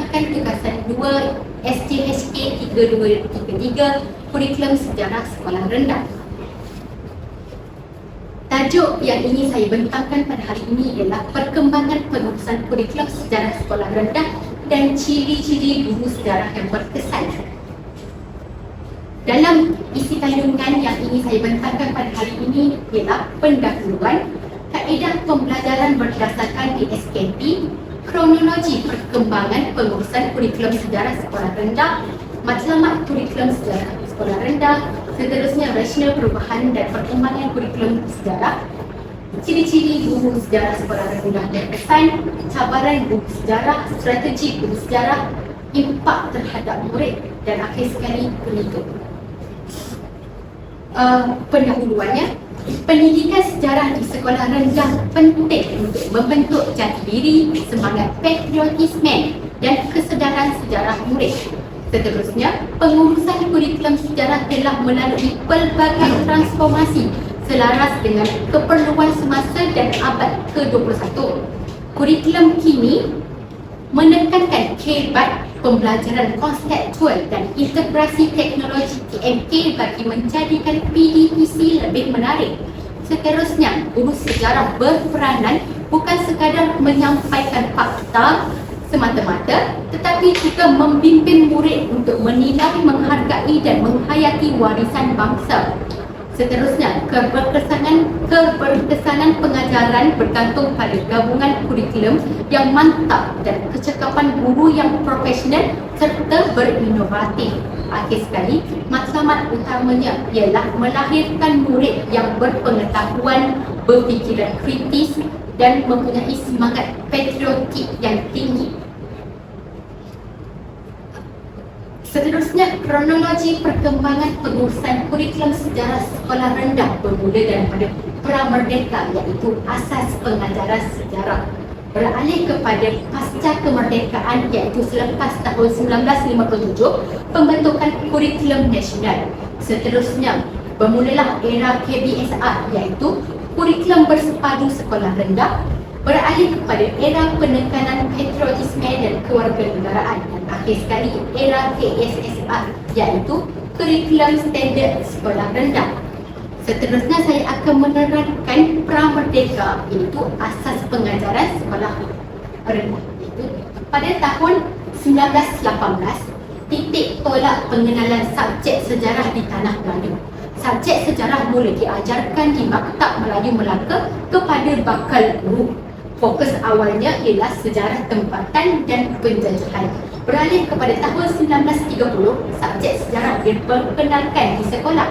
membentangkan tugasan 2 SJHK 3233 kurikulum sejarah sekolah rendah. Tajuk yang ingin saya bentangkan pada hari ini ialah perkembangan pengurusan kurikulum sejarah sekolah rendah dan ciri-ciri guru sejarah yang berkesan. Dalam isi kandungan yang ingin saya bentangkan pada hari ini ialah pendahuluan, kaedah pembelajaran berdasarkan DSKP, kronologi perkembangan pengurusan kurikulum sejarah sekolah rendah, matlamat kurikulum sejarah sekolah rendah, seterusnya rasional perubahan dan perkembangan kurikulum sejarah, ciri-ciri guru sejarah sekolah rendah dan kesan, cabaran guru sejarah, strategi guru sejarah, impak terhadap murid dan akhir sekali penutup. Uh, pendahuluannya, pendidikan sejarah di sekolah rendah penting untuk membentuk jati diri, semangat patriotisme dan kesedaran sejarah murid. Seterusnya, pengurusan kurikulum sejarah telah melalui pelbagai transformasi selaras dengan keperluan semasa dan abad ke-21. Kurikulum kini menekankan kebat pembelajaran konseptual dan integrasi teknologi TMK bagi menjadikan PDPC lebih menarik. Seterusnya, guru sejarah berperanan bukan sekadar menyampaikan fakta semata-mata tetapi juga membimbing murid untuk menilai, menghargai dan menghayati warisan bangsa. Seterusnya, keberkesanan keberkesanan pengajaran bergantung pada gabungan kurikulum yang mantap dan kecekapan guru yang profesional serta berinovatif. Akhir sekali, matlamat utamanya ialah melahirkan murid yang berpengetahuan, berfikiran kritis dan mempunyai semangat patriotik yang tinggi. Seterusnya, kronologi perkembangan pengurusan kurikulum sejarah sekolah rendah bermula daripada pra-merdeka iaitu asas pengajaran sejarah. Beralih kepada pasca kemerdekaan iaitu selepas tahun 1957 pembentukan kurikulum nasional. Seterusnya, bermulalah era KBSR iaitu kurikulum bersepadu sekolah rendah. Beralih kepada era penekanan patriotisme dan kewarganegaraan akhir sekali era KSSR iaitu kurikulum standard sekolah rendah. Seterusnya saya akan menerangkan pra-merdeka iaitu asas pengajaran sekolah rendah. Iaitu pada tahun 1918 titik tolak pengenalan subjek sejarah di tanah Melayu subjek sejarah mula diajarkan di Maktab Melayu Melaka kepada bakal guru Fokus awalnya ialah sejarah tempatan dan penjajahan. Beralih kepada tahun 1930, subjek sejarah diperkenalkan di sekolah.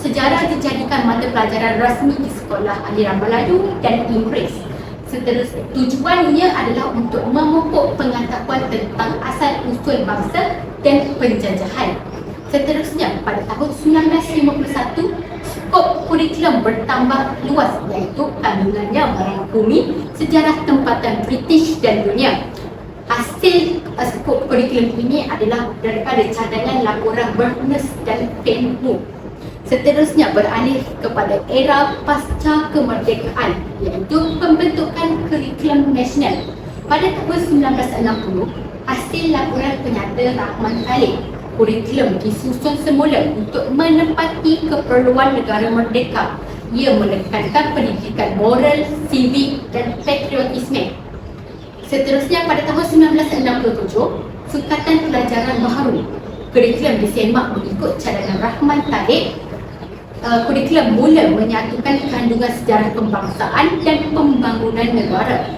Sejarah dijadikan mata pelajaran rasmi di sekolah aliran Melayu dan Inggeris. Seterusnya, tujuannya adalah untuk memupuk pengetahuan tentang asal usul bangsa dan penjajahan. Seterusnya, pada tahun 1951, skop kurikulum bertambah luas iaitu kandungannya merangkumi sejarah tempatan British dan dunia. Hasil uh, skop kurikulum ini adalah daripada cadangan laporan Burness dan Penhu. Seterusnya beralih kepada era pasca kemerdekaan iaitu pembentukan kurikulum nasional. Pada tahun 1960, hasil laporan penyata Rahman Khalid kurikulum disusun semula untuk menepati keperluan negara merdeka. Ia menekankan pendidikan moral, sivik dan patriotisme. Seterusnya pada tahun 1967, Sukatan Pelajaran Baharu kurikulum disemak mengikut cadangan Rahman Tariq uh, kurikulum mula menyatukan kandungan sejarah kebangsaan dan pembangunan negara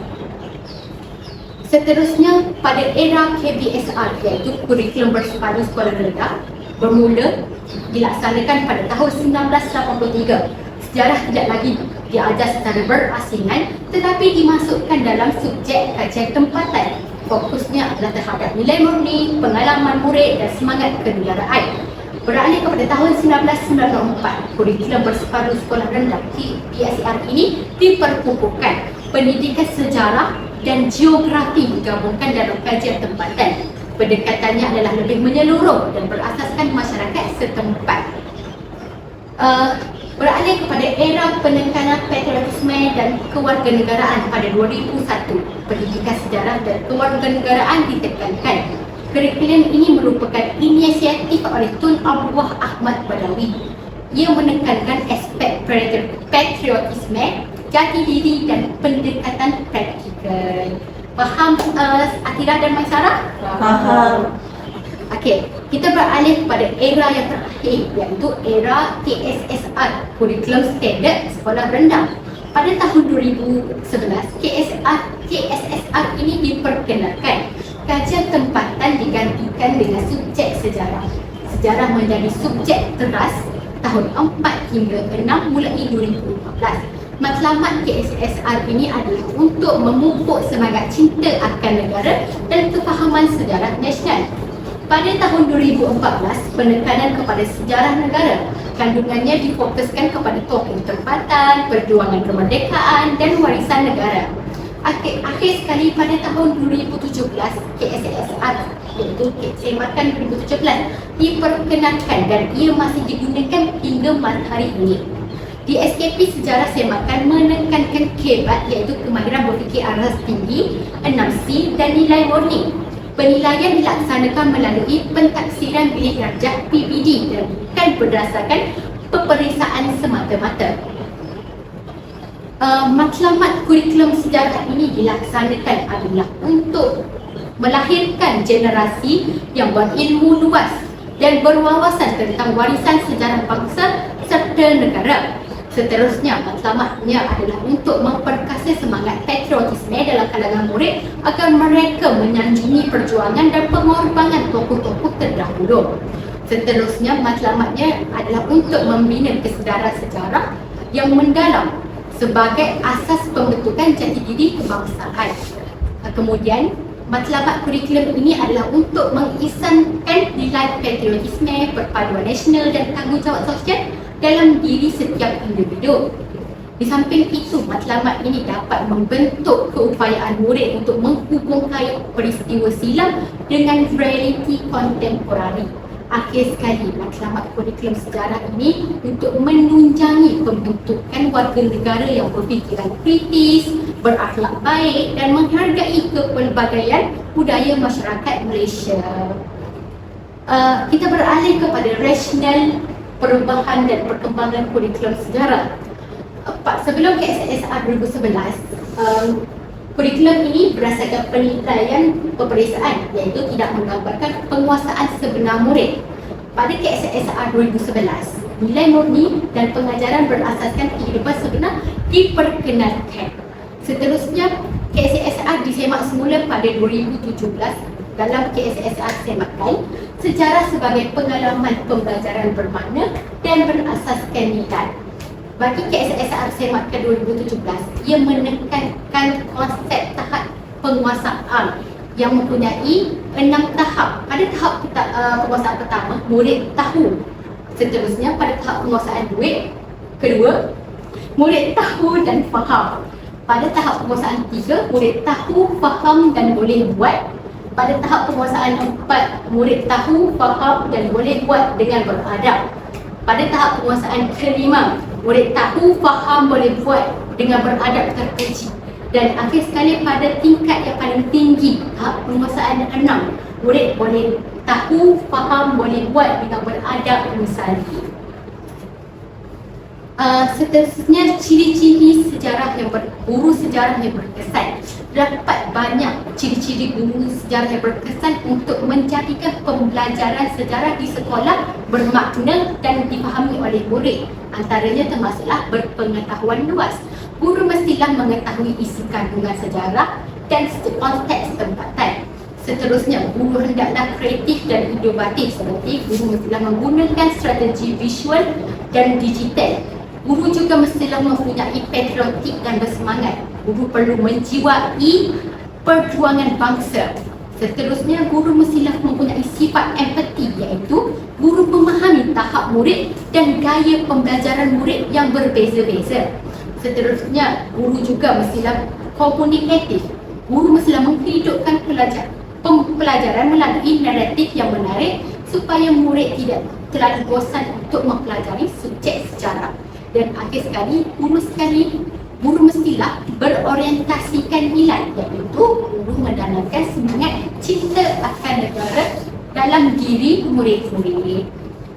Seterusnya pada era KBSR iaitu kurikulum bersepadu sekolah rendah bermula dilaksanakan pada tahun 1983. Sejarah tidak lagi diajar secara berasingan tetapi dimasukkan dalam subjek kajian tempatan. Fokusnya adalah terhadap nilai murni, pengalaman murid dan semangat kenegaraan. Beralih kepada tahun 1994, kurikulum bersepadu sekolah rendah KBSR ini diperkukuhkan pendidikan sejarah dan geografi digabungkan dalam kajian tempatan. Pendekatannya adalah lebih menyeluruh dan berasaskan masyarakat setempat. Uh, Beralih kepada era penekanan patriotisme dan kewarganegaraan pada 2001, pendidikan sejarah dan kewarganegaraan ditekankan. Kurikulum ini merupakan inisiatif oleh Tun Abdullah Ahmad Badawi. Ia menekankan aspek patriotisme, jati diri dan pendekatan praktikal. Faham uh, Atira dan Maisara? Faham. Okey, kita beralih kepada era yang terakhir iaitu era KSSR, Kurikulum Standard Sekolah Rendah. Pada tahun 2011, KSR, KSSR ini diperkenalkan. Kajian tempatan digantikan dengan subjek sejarah. Sejarah menjadi subjek teras tahun 4 hingga 6 mulai 2014. Matlamat KSSR ini adalah untuk memupuk semangat cinta akan negara dan kefahaman sejarah nasional pada tahun 2014, penekanan kepada sejarah negara kandungannya difokuskan kepada tokoh tempatan, perjuangan kemerdekaan dan warisan negara. Akhir, akhir sekali pada tahun 2017, KSSR iaitu Semakan 2017 diperkenalkan dan ia masih digunakan hingga hari ini. Di SKP Sejarah Semakan menekankan kebat iaitu kemahiran berfikir aras tinggi, 6C dan nilai warning penilaian dilaksanakan melalui pentaksiran bilik darjah PBD dan bukan berdasarkan peperiksaan semata-mata. Uh, matlamat kurikulum sejarah ini dilaksanakan adalah untuk melahirkan generasi yang berilmu luas dan berwawasan tentang warisan sejarah bangsa serta negara Seterusnya, matlamatnya adalah untuk memperkasa semangat patriotisme dalam kalangan murid agar mereka menyanjungi perjuangan dan pengorbanan tokoh-tokoh terdahulu. Seterusnya, matlamatnya adalah untuk membina kesedaran sejarah yang mendalam sebagai asas pembentukan jati diri kebangsaan. Kemudian, matlamat kurikulum ini adalah untuk mengisankan nilai patriotisme, perpaduan nasional dan tanggungjawab sosial dalam diri setiap individu. Di samping itu, matlamat ini dapat membentuk keupayaan murid untuk menghubungkan peristiwa silam dengan realiti kontemporari. Akhir sekali, matlamat kurikulum sejarah ini untuk menunjangi pembentukan warga negara yang berfikiran kritis, berakhlak baik dan menghargai kepelbagaian budaya masyarakat Malaysia. Uh, kita beralih kepada rasional perubahan dan perkembangan kurikulum sejarah. Pak, sebelum KSSR 2011, um, kurikulum ini berdasarkan penilaian peperiksaan iaitu tidak menggambarkan penguasaan sebenar murid. Pada KSSR 2011, nilai murni dan pengajaran berasaskan kehidupan sebenar diperkenalkan. Seterusnya, KSSR disemak semula pada 2017 dalam KSSR semakan sejarah sebagai pengalaman pembelajaran bermakna dan berasaskan nilai. Bagi KSSR semak ke 2017, ia menekankan konsep tahap penguasaan yang mempunyai enam tahap. Pada tahap uh, penguasaan pertama, murid tahu. Seterusnya pada tahap penguasaan duit, kedua, murid tahu dan faham. Pada tahap penguasaan tiga, murid tahu, faham dan boleh buat pada tahap penguasaan empat, murid tahu, faham dan boleh buat dengan beradab. Pada tahap penguasaan kelima, murid tahu, faham, boleh buat dengan beradab terpuji. Dan akhir sekali pada tingkat yang paling tinggi, tahap penguasaan enam, murid boleh tahu, faham, boleh buat dengan beradab misalnya. Uh, seterusnya ciri-ciri sejarah yang ber, guru sejarah yang berkesan dapat banyak ciri-ciri guru sejarah yang berkesan untuk menjadikan pembelajaran sejarah di sekolah bermakna dan dipahami oleh murid. Antaranya termasuklah berpengetahuan luas. Guru mestilah mengetahui isi kandungan sejarah dan konteks tempatan. Seterusnya, guru hendaklah kreatif dan inovatif seperti guru mestilah menggunakan strategi visual dan digital. Guru juga mestilah mempunyai patriotik dan bersemangat guru perlu menjiwai perjuangan bangsa. Seterusnya, guru mestilah mempunyai sifat empati iaitu guru memahami tahap murid dan gaya pembelajaran murid yang berbeza-beza. Seterusnya, guru juga mestilah komunikatif. Guru mestilah menghidupkan pelajar, pembelajaran melalui naratif yang menarik supaya murid tidak terlalu bosan untuk mempelajari subjek sejarah. Dan akhir sekali, guru sekali guru mestilah berorientasikan nilai iaitu guru mendanamkan semangat cinta akan negara dalam diri murid-murid.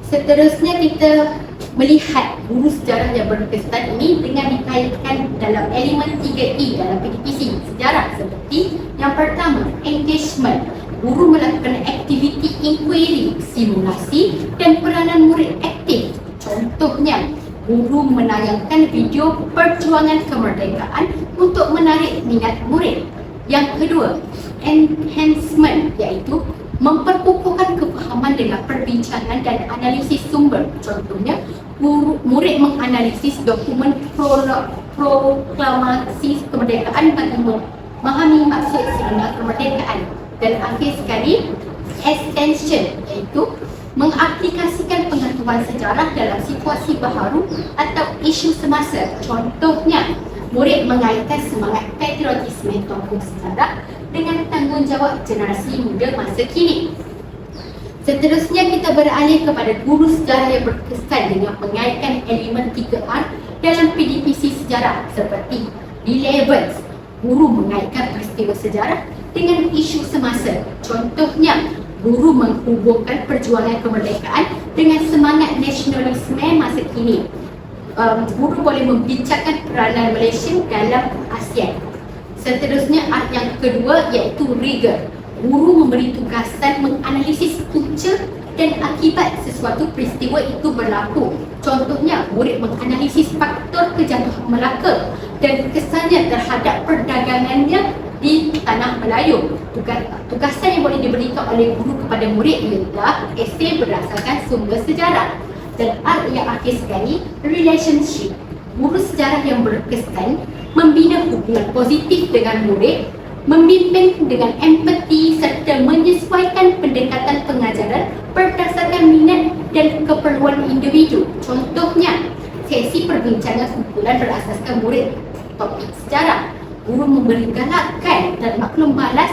Seterusnya kita melihat guru sejarah yang berkesan ini dengan dikaitkan dalam elemen 3E dalam PDPC sejarah seperti yang pertama engagement guru melakukan aktiviti inquiry, simulasi dan peranan murid aktif contohnya guru menayangkan video perjuangan kemerdekaan untuk menarik minat murid yang kedua enhancement iaitu memperkukuhkan kefahaman dengan perbincangan dan analisis sumber. Contohnya, murid menganalisis dokumen proklamasi kemerdekaan bagi memahami maksud sebenar kemerdekaan. Dan akhir sekali, extension iaitu mengaplikasikan pengetahuan sejarah dalam situasi baharu atau isu semasa. Contohnya, murid mengaitkan semangat patriotisme tokoh sejarah dengan tanggungjawab generasi muda masa kini. Seterusnya kita beralih kepada guru sejarah yang berkesan dengan mengaitkan elemen 3R dalam PDPC sejarah seperti di Levels, guru mengaitkan peristiwa sejarah dengan isu semasa. Contohnya, guru menghubungkan perjuangan kemerdekaan dengan semangat nasionalisme masa kini. Um, guru boleh membincangkan peranan Malaysia dalam ASEAN Seterusnya art yang kedua iaitu rigor. Guru memberi tugasan menganalisis punca dan akibat sesuatu peristiwa itu berlaku. Contohnya, murid menganalisis faktor kejatuhan Melaka dan kesannya terhadap perdagangannya di tanah Melayu. Tugas, tugasan yang boleh diberikan oleh guru kepada murid ialah esei berdasarkan sumber sejarah. Dan art yang akhir sekali, relationship. Guru sejarah yang berkesan membina hubungan positif dengan murid, membimbing dengan empati serta menyesuaikan pendekatan pengajaran berdasarkan minat dan keperluan individu. Contohnya, sesi perbincangan kumpulan berasaskan murid topik sejarah. Guru memberi galakan dan maklum balas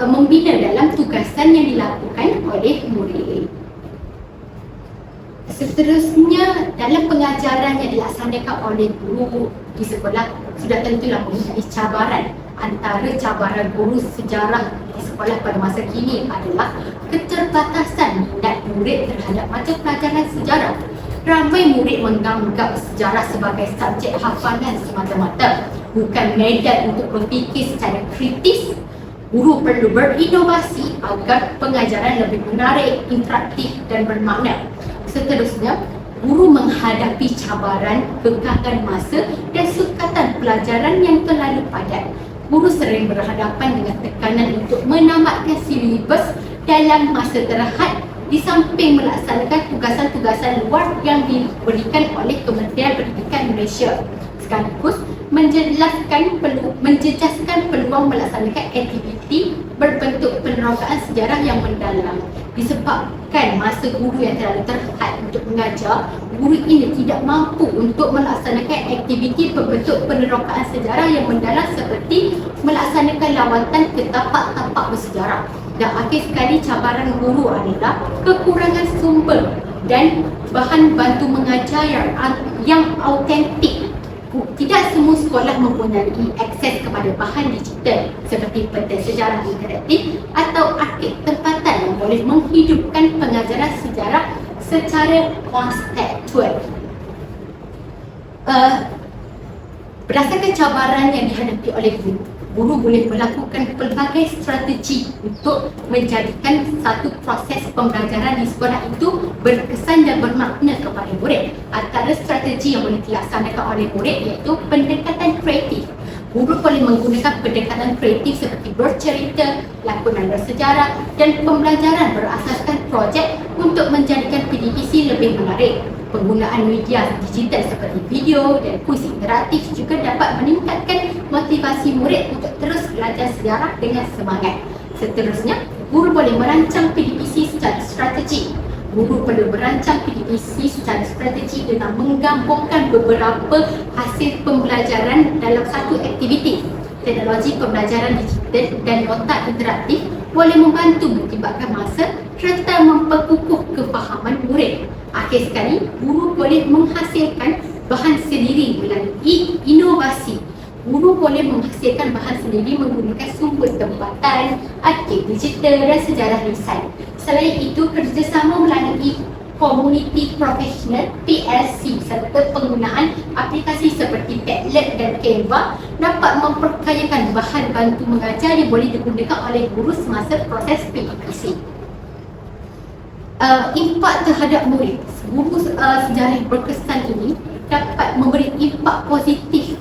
uh, membina dalam tugasan yang dilakukan oleh murid. Seterusnya, dalam pengajaran yang dilaksanakan oleh guru di sekolah sudah tentulah mempunyai cabaran antara cabaran guru sejarah di sekolah pada masa kini adalah keterbatasan minat murid terhadap macam pelajaran sejarah. Ramai murid menganggap sejarah sebagai subjek hafalan semata-mata bukan medan untuk berfikir secara kritis. Guru perlu berinovasi agar pengajaran lebih menarik, interaktif dan bermakna. Seterusnya, guru menghadapi cabaran bekakan masa dan sukatan pelajaran yang terlalu padat. Guru sering berhadapan dengan tekanan untuk menamatkan silibus dalam masa terhad di samping melaksanakan tugasan-tugasan luar yang diberikan oleh Kementerian Pendidikan Malaysia sekaligus menjelaskan pelu, menjejaskan peluang melaksanakan aktiviti berbentuk penerokaan sejarah yang mendalam disebabkan masa guru yang terlalu terhad untuk mengajar guru ini tidak mampu untuk melaksanakan aktiviti berbentuk penerokaan sejarah yang mendalam seperti melaksanakan lawatan ke tapak-tapak bersejarah dan akhir sekali cabaran guru adalah kekurangan sumber dan bahan bantu mengajar yang yang autentik tidak semua sekolah mempunyai akses kepada bahan digital seperti peta sejarah interaktif atau arkib tempatan yang boleh menghidupkan pengajaran sejarah secara konseptual. Uh, berdasarkan cabaran yang dihadapi oleh guru, guru boleh melakukan pelbagai strategi untuk menjadikan satu proses pembelajaran di sekolah itu berkesan dan bermakna kepada murid. Antara strategi yang boleh dilaksanakan oleh murid iaitu pendekatan kreatif. Guru boleh menggunakan pendekatan kreatif seperti bercerita, lakonan bersejarah dan pembelajaran berasaskan projek untuk menjadikan PDPC lebih menarik penggunaan media digital seperti video dan kuis interaktif juga dapat meningkatkan motivasi murid untuk terus belajar sejarah dengan semangat. Seterusnya, guru boleh merancang PDPC secara strategi. Guru perlu merancang PDPC secara strategi dengan menggabungkan beberapa hasil pembelajaran dalam satu aktiviti. Teknologi pembelajaran digital dan nota interaktif boleh membantu melibatkan masa serta memperkukuh kefahaman murid. Akhir sekali, guru boleh menghasilkan bahan sendiri melalui inovasi. Guru boleh menghasilkan bahan sendiri menggunakan sumber tempatan, arkib digital dan sejarah lisan. Selain itu, kerjasama melalui Community Professional PLC serta penggunaan aplikasi seperti Padlet dan Canva dapat memperkayakan bahan bantu mengajar yang boleh digunakan oleh guru semasa proses PEPC. Uh, impak terhadap murid. Guru uh, sejarah berkesan ini dapat memberi impak positif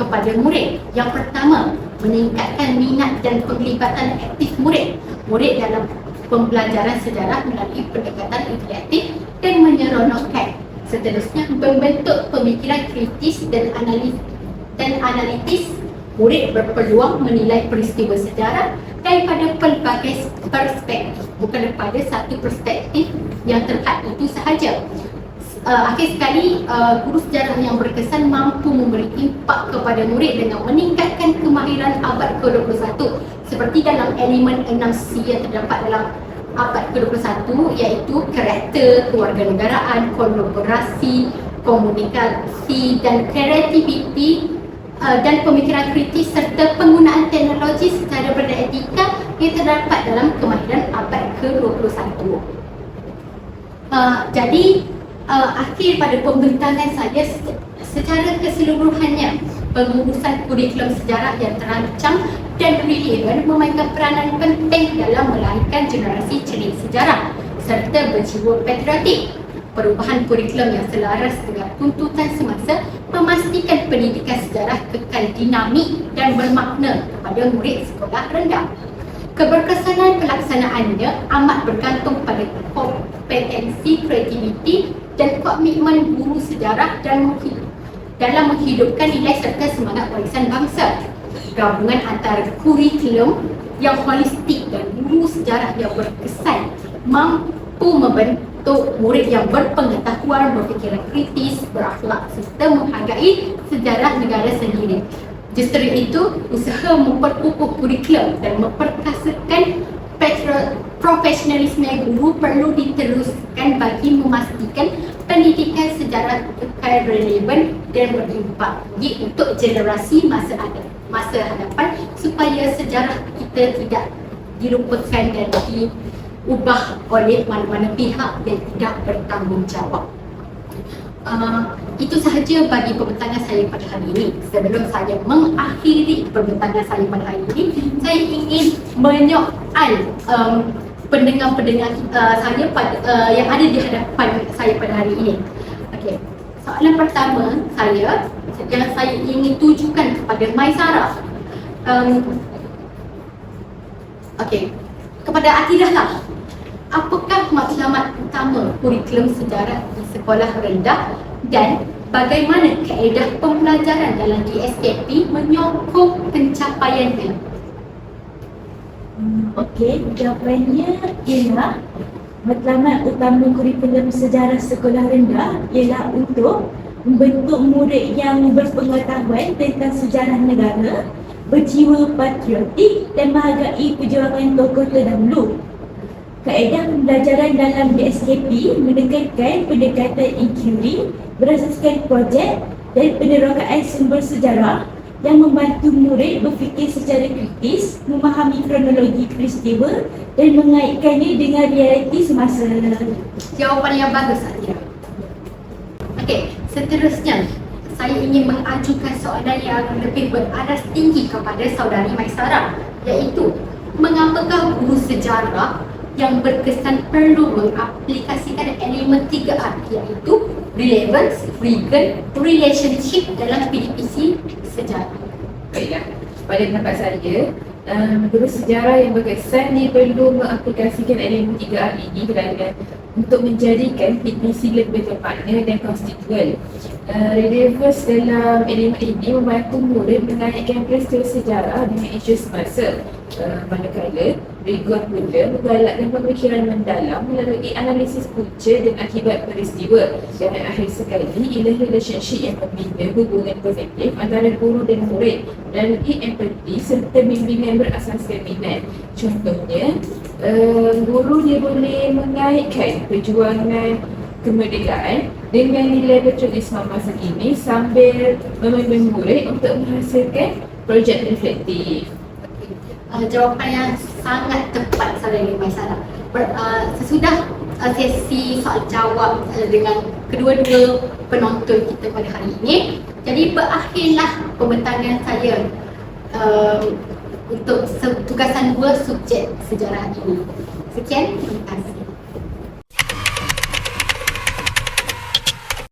kepada murid. Yang pertama, meningkatkan minat dan penglibatan aktif murid. Murid dalam pembelajaran sejarah melalui pendekatan interaktif dan menyeronokkan. Seterusnya, membentuk pemikiran kritis dan analis dan analitis murid berpeluang menilai peristiwa sejarah daripada pelbagai perspektif bukan daripada satu perspektif yang terhad itu sahaja uh, akhir sekali uh, guru sejarah yang berkesan mampu memberi impak kepada murid dengan meningkatkan kemahiran abad ke-21 seperti dalam elemen 6C yang terdapat dalam abad ke-21 iaitu karakter, kewarganegaraan, kolaborasi, komunikasi dan kreativiti uh, dan pemikiran kritis serta penggunaan teknologi secara beretika yang terdapat dalam kemahiran abad ke-21. Uh, jadi uh, akhir pada pembentangan saya secara keseluruhannya pengurusan kurikulum sejarah yang terancang dan relevan memainkan peranan penting dalam melahirkan generasi cerdik sejarah serta berjiwa patriotik. Perubahan kurikulum yang selaras dengan tuntutan semasa memastikan pendidikan sejarah kekal dinamik dan bermakna kepada murid sekolah rendah. Keberkesanan pelaksanaannya amat bergantung pada kompetensi, kreativiti dan komitmen guru sejarah dan dalam menghidupkan nilai serta semangat warisan bangsa. Gabungan antara kurikulum yang holistik dan guru sejarah yang berkesan mampu membentuk murid yang berpengetahuan, berfikiran kritis, berakhlak serta menghargai sejarah negara sendiri. Justru itu, usaha memperkukuh kurikulum dan memperkasakan profesionalisme guru perlu diteruskan bagi memastikan pendidikan sejarah kekal relevan dan berimpak untuk generasi masa ada masa hadapan supaya sejarah kita tidak dilupakan dan diubah oleh mana-mana pihak yang tidak bertanggungjawab. Uh, itu sahaja bagi pembentangan saya pada hari ini. Sebelum saya mengakhiri pembentangan saya pada hari ini, saya ingin menyoal um, pendengar-pendengar uh, saya pada, uh, yang ada di hadapan saya pada hari ini. Okey. Soalan pertama saya yang saya ingin tujukan kepada Mai Sarah. Um, Okey. Kepada Atidah lah. Apakah matlamat utama kurikulum sejarah di sekolah rendah dan bagaimana kaedah pembelajaran dalam DSKP menyokong pencapaiannya? Okey, jawapannya ialah matlamat utama kurikulum sejarah sekolah rendah ialah untuk membentuk murid yang berpengetahuan tentang sejarah negara, berjiwa patriotik dan menghargai perjuangan tokoh terdahulu. Kaedah pembelajaran dalam DSKP menekankan pendekatan inquiry berasaskan projek dan penerokaan sumber sejarah yang membantu murid berfikir secara kritis, memahami kronologi peristiwa dan mengaitkannya dengan realiti semasa. Jawapan yang bagus saja. Okey, seterusnya saya ingin mengajukan soalan yang lebih beraras tinggi kepada saudari Maisara iaitu mengapakah guru sejarah yang berkesan perlu mengaplikasikan elemen 3R iaitu relevance, recon, relationship dalam PDPC sejarah. Baiklah, pada pendapat saya, um, guru sejarah yang berkesan ni perlu mengaplikasikan elemen 3R ini dalam untuk menjadikan PDPC lebih bermakna dan konstituen. Uh, relevance dalam elemen ini membantu murid mengaitkan peristiwa sejarah dengan isu semasa. Uh, manakala Rigor pula menggalakkan pemikiran mendalam melalui analisis punca dan akibat peristiwa dan akhir sekali ialah relationship yang membina hubungan positif antara guru dan murid melalui empathy serta bimbingan berasaskan minat. Contohnya, uh, guru dia boleh mengaitkan perjuangan kemerdekaan dengan nilai bertulisma masa kini sambil membimbing murid untuk menghasilkan projek reflektif. Uh, jawapan yang sangat tepat Sarah. Ber, uh, sesudah uh, sesi soal jawab uh, dengan kedua-dua penonton kita pada hari ini, jadi berakhirlah pembentangan saya uh, untuk tugasan dua subjek sejarah ini. Sekian, terima kasih.